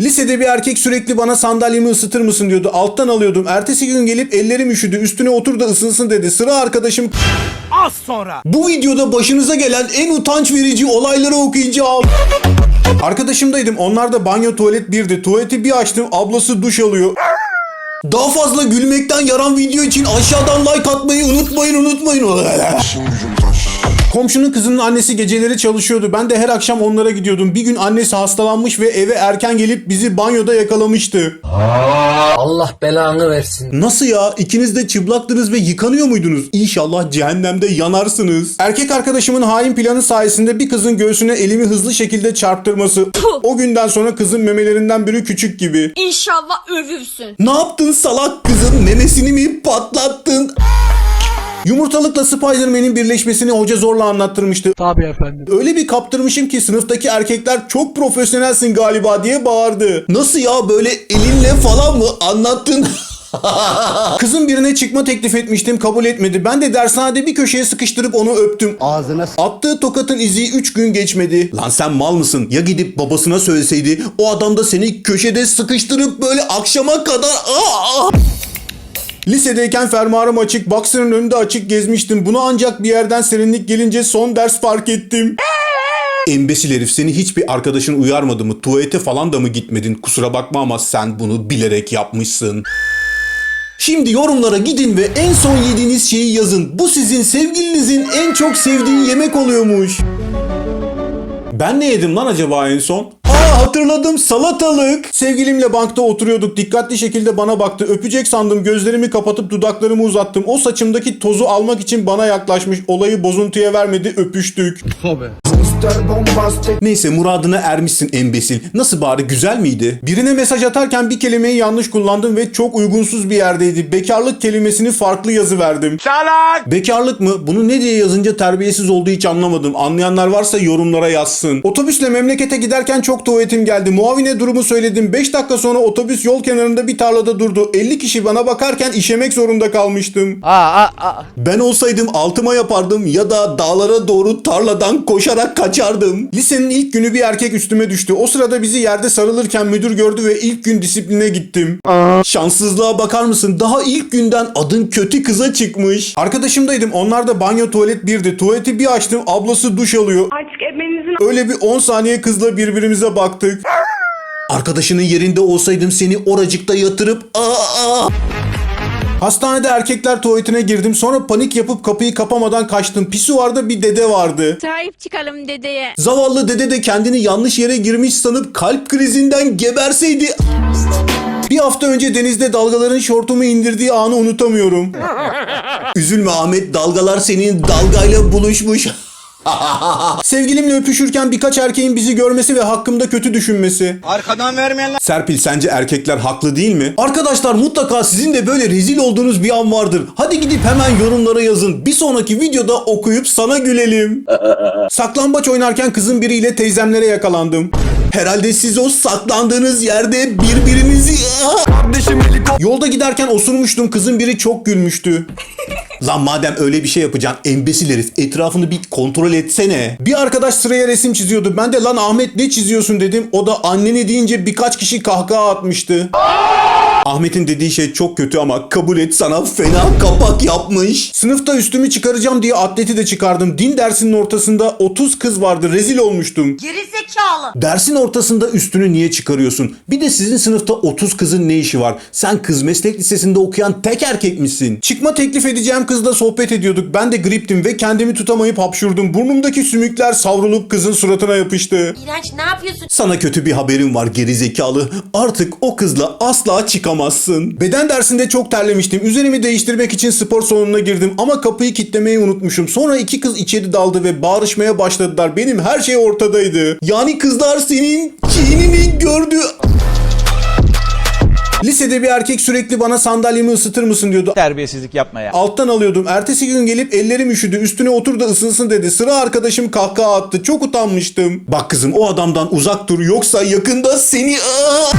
Lisede bir erkek sürekli bana sandalyemi ısıtır mısın diyordu. Alttan alıyordum. Ertesi gün gelip ellerim üşüdü. Üstüne otur da ısınsın dedi. Sıra arkadaşım Az sonra. bu videoda başınıza gelen en utanç verici olayları okuyunca al. Arkadaşımdaydım. Onlar da banyo tuvalet birdi. Tuvaleti bir açtım. Ablası duş alıyor. Daha fazla gülmekten yaran video için aşağıdan like atmayı unutmayın unutmayın. Komşunun kızının annesi geceleri çalışıyordu. Ben de her akşam onlara gidiyordum. Bir gün annesi hastalanmış ve eve erken gelip bizi banyoda yakalamıştı. Allah belanı versin. Nasıl ya? İkiniz de çıplaktınız ve yıkanıyor muydunuz? İnşallah cehennemde yanarsınız. Erkek arkadaşımın hain planı sayesinde bir kızın göğsüne elimi hızlı şekilde çarptırması. O günden sonra kızın memelerinden biri küçük gibi. İnşallah ölürsün. Ne yaptın salak kızın memesini mi patlattın? Yumurtalıkla Spider-Man'in birleşmesini hoca zorla anlattırmıştı. Tabii efendim. Öyle bir kaptırmışım ki sınıftaki erkekler çok profesyonelsin galiba diye bağırdı. Nasıl ya böyle elinle falan mı anlattın? Kızın birine çıkma teklif etmiştim kabul etmedi. Ben de dershanede bir köşeye sıkıştırıp onu öptüm. Ağzına Attığı tokatın izi 3 gün geçmedi. Lan sen mal mısın? Ya gidip babasına söyleseydi o adam da seni köşede sıkıştırıp böyle akşama kadar... Aa! Lisedeyken fermuarım açık, boxer'ın önünde açık gezmiştim. Bunu ancak bir yerden serinlik gelince son ders fark ettim. Embesil herif seni hiçbir arkadaşın uyarmadı mı? Tuvalete falan da mı gitmedin? Kusura bakma ama sen bunu bilerek yapmışsın. Şimdi yorumlara gidin ve en son yediğiniz şeyi yazın. Bu sizin sevgilinizin en çok sevdiği yemek oluyormuş. Ben ne yedim lan acaba en son? Hatırladım salatalık. Sevgilimle bankta oturuyorduk. Dikkatli şekilde bana baktı. Öpecek sandım. Gözlerimi kapatıp dudaklarımı uzattım. O saçımdaki tozu almak için bana yaklaşmış. Olayı bozuntuya vermedi. Öpüştük. Neyse muradına ermişsin embesil. Nasıl bari güzel miydi? Birine mesaj atarken bir kelimeyi yanlış kullandım ve çok uygunsuz bir yerdeydi. Bekarlık kelimesini farklı yazı verdim. Çalak. Bekarlık mı? Bunu ne diye yazınca terbiyesiz olduğu hiç anlamadım. Anlayanlar varsa yorumlara yazsın. Otobüsle memlekete giderken çok tuvaletim geldi. Muavine durumu söyledim. 5 dakika sonra otobüs yol kenarında bir tarlada durdu. 50 kişi bana bakarken işemek zorunda kalmıştım. Aa, aa, aa. Ben olsaydım altıma yapardım ya da dağlara doğru tarladan koşarak kaçardım. Lisenin ilk günü bir erkek üstüme düştü. O sırada bizi yerde sarılırken müdür gördü ve ilk gün disipline gittim. Şanssızlığa bakar mısın? Daha ilk günden adın kötü kıza çıkmış. Arkadaşımdaydım. Onlar da banyo tuvalet birdi. Tuvaleti bir açtım. Ablası duş alıyor. Artık ebenizin Öyle bir 10 saniye kızla birbirimize baktık. Arkadaşının yerinde olsaydım seni oracıkta yatırıp aa, aa. Hastanede erkekler tuvaletine girdim. Sonra panik yapıp kapıyı kapamadan kaçtım. Pisuvarda bir dede vardı. Sahip çıkalım dedeye. Zavallı dede de kendini yanlış yere girmiş sanıp kalp krizinden geberseydi. Bir hafta önce denizde dalgaların şortumu indirdiği anı unutamıyorum. Üzülme Ahmet dalgalar senin dalgayla buluşmuş. Sevgilimle öpüşürken birkaç erkeğin bizi görmesi ve hakkımda kötü düşünmesi. Arkadan vermeyenler. Serpil sence erkekler haklı değil mi? Arkadaşlar mutlaka sizin de böyle rezil olduğunuz bir an vardır. Hadi gidip hemen yorumlara yazın. Bir sonraki videoda okuyup sana gülelim. Saklambaç oynarken kızın biriyle teyzemlere yakalandım. Herhalde siz o saklandığınız yerde birbirinizi... Yolda giderken osurmuştum. Kızın biri çok gülmüştü. Lan madem öyle bir şey yapacaksın embesil herif etrafını bir kontrol etsene. Bir arkadaş sıraya resim çiziyordu. Ben de lan Ahmet ne çiziyorsun dedim. O da anneni deyince birkaç kişi kahkaha atmıştı. Ahmet'in dediği şey çok kötü ama kabul et sana fena kapak yapmış. Sınıfta üstümü çıkaracağım diye atleti de çıkardım. Din dersinin ortasında 30 kız vardı. Rezil olmuştum. gerizekalı. Dersin ortasında üstünü niye çıkarıyorsun? Bir de sizin sınıfta 30 kızın ne işi var? Sen kız meslek lisesinde okuyan tek erkek misin? Çıkma teklif edeceğim kızla sohbet ediyorduk. Ben de griptim ve kendimi tutamayıp hapşurdum. Burnumdaki sümükler savrulup kızın suratına yapıştı. İğrenç ne yapıyorsun? Sana kötü bir haberim var gerizekalı. Artık o kızla asla çıkamazsın. Beden dersinde çok terlemiştim. Üzerimi değiştirmek için spor salonuna girdim ama kapıyı kilitlemeyi unutmuşum. Sonra iki kız içeri daldı ve bağırışmaya başladılar. Benim her şey ortadaydı. Yani kızlar senin kinini gördü. Lisede bir erkek sürekli bana sandalyemi ısıtır mısın diyordu. Terbiyesizlik yapma ya. Alttan alıyordum. Ertesi gün gelip ellerim üşüdü. Üstüne otur da ısınsın dedi. Sıra arkadaşım kahkaha attı. Çok utanmıştım. Bak kızım o adamdan uzak dur yoksa yakında seni... Aa!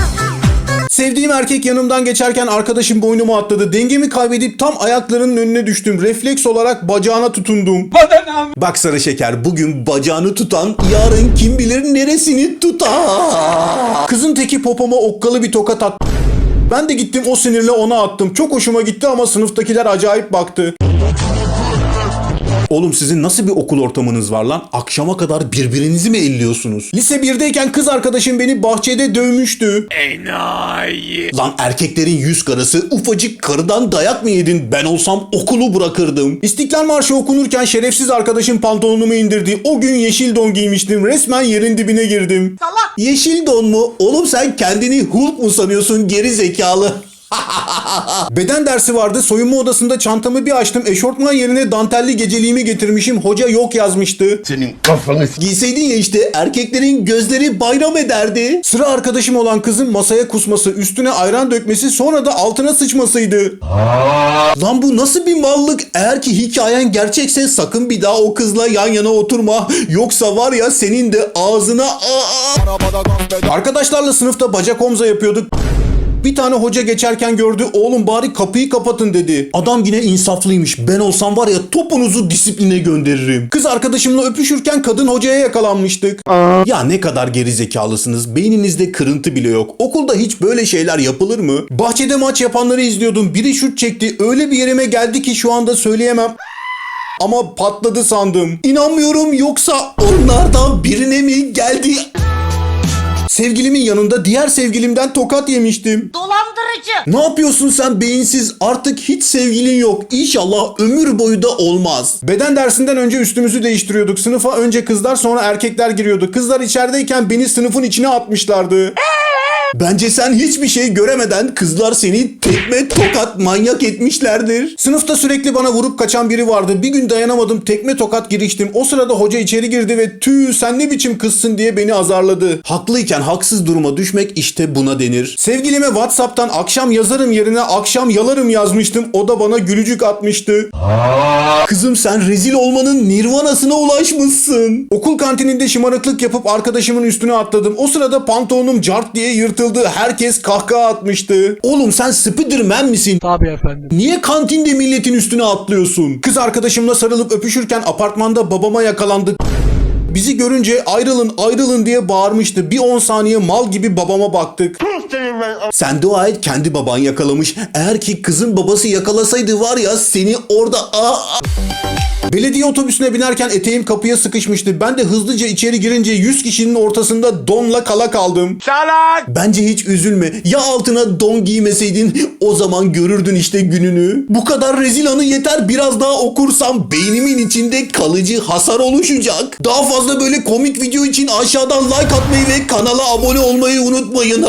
Sevdiğim erkek yanımdan geçerken arkadaşım boynuma atladı. Dengemi kaybedip tam ayaklarının önüne düştüm. Refleks olarak bacağına tutundum. Bak sarı şeker bugün bacağını tutan yarın kim bilir neresini tutar. Kızın teki popoma okkalı bir tokat attı. Ben de gittim o sinirle ona attım. Çok hoşuma gitti ama sınıftakiler acayip baktı. Oğlum sizin nasıl bir okul ortamınız var lan? Akşama kadar birbirinizi mi elliyorsunuz? Lise 1'deyken kız arkadaşım beni bahçede dövmüştü. Lan erkeklerin yüz karası ufacık karıdan dayak mı yedin? Ben olsam okulu bırakırdım. İstiklal Marşı okunurken şerefsiz arkadaşım pantolonumu indirdi. O gün yeşil don giymiştim. Resmen yerin dibine girdim. Salak. Yeşil don mu? Oğlum sen kendini Hulk mu sanıyorsun geri zekalı? Beden dersi vardı. Soyunma odasında çantamı bir açtım. Eşortman yerine dantelli geceliğimi getirmişim. Hoca yok yazmıştı. Senin kafanı Giyseydin ya işte erkeklerin gözleri bayram ederdi. Sıra arkadaşım olan kızın masaya kusması, üstüne ayran dökmesi sonra da altına sıçmasıydı. Lan bu nasıl bir mallık? Eğer ki hikayen gerçekse sakın bir daha o kızla yan yana oturma. Yoksa var ya senin de ağzına... Aa! Arkadaşlarla sınıfta bacak omza yapıyorduk. Bir tane hoca geçerken gördü. Oğlum bari kapıyı kapatın dedi. Adam yine insaflıymış. Ben olsam var ya topunuzu disipline gönderirim. Kız arkadaşımla öpüşürken kadın hocaya yakalanmıştık. Ya ne kadar geri zekalısınız. Beyninizde kırıntı bile yok. Okulda hiç böyle şeyler yapılır mı? Bahçede maç yapanları izliyordum. Biri şut çekti. Öyle bir yerime geldi ki şu anda söyleyemem. Ama patladı sandım. İnanmıyorum yoksa onlardan birine mi geldi? Sevgilimin yanında diğer sevgilimden tokat yemiştim. Dolandırıcı. Ne yapıyorsun sen beyinsiz? Artık hiç sevgilin yok. İnşallah ömür boyu da olmaz. Beden dersinden önce üstümüzü değiştiriyorduk. Sınıfa önce kızlar sonra erkekler giriyordu. Kızlar içerideyken beni sınıfın içine atmışlardı. Bence sen hiçbir şey göremeden kızlar seni tekme tokat manyak etmişlerdir. Sınıfta sürekli bana vurup kaçan biri vardı. Bir gün dayanamadım tekme tokat giriştim. O sırada hoca içeri girdi ve tüh sen ne biçim kızsın diye beni azarladı. Haklıyken haksız duruma düşmek işte buna denir. Sevgilime Whatsapp'tan akşam yazarım yerine akşam yalarım yazmıştım. O da bana gülücük atmıştı. Kızım sen rezil olmanın nirvanasına ulaşmışsın. Okul kantininde şımarıklık yapıp arkadaşımın üstüne atladım. O sırada pantolonum cart diye yırtıldı. Herkes kahkaha atmıştı. Oğlum sen Spiderman misin? Tabii efendim. Niye kantinde milletin üstüne atlıyorsun? Kız arkadaşımla sarılıp öpüşürken apartmanda babama yakalandık. Bizi görünce ayrılın ayrılın diye bağırmıştı. Bir 10 saniye mal gibi babama baktık. Sen dua et kendi baban yakalamış. Eğer ki kızın babası yakalasaydı var ya seni orada... Aa! Belediye otobüsüne binerken eteğim kapıya sıkışmıştı. Ben de hızlıca içeri girince 100 kişinin ortasında donla kala kaldım. Salak. Bence hiç üzülme. Ya altına don giymeseydin o zaman görürdün işte gününü. Bu kadar rezil anı yeter biraz daha okursam beynimin içinde kalıcı hasar oluşacak. Daha fazla böyle komik video için aşağıdan like atmayı ve kanala abone olmayı unutmayın.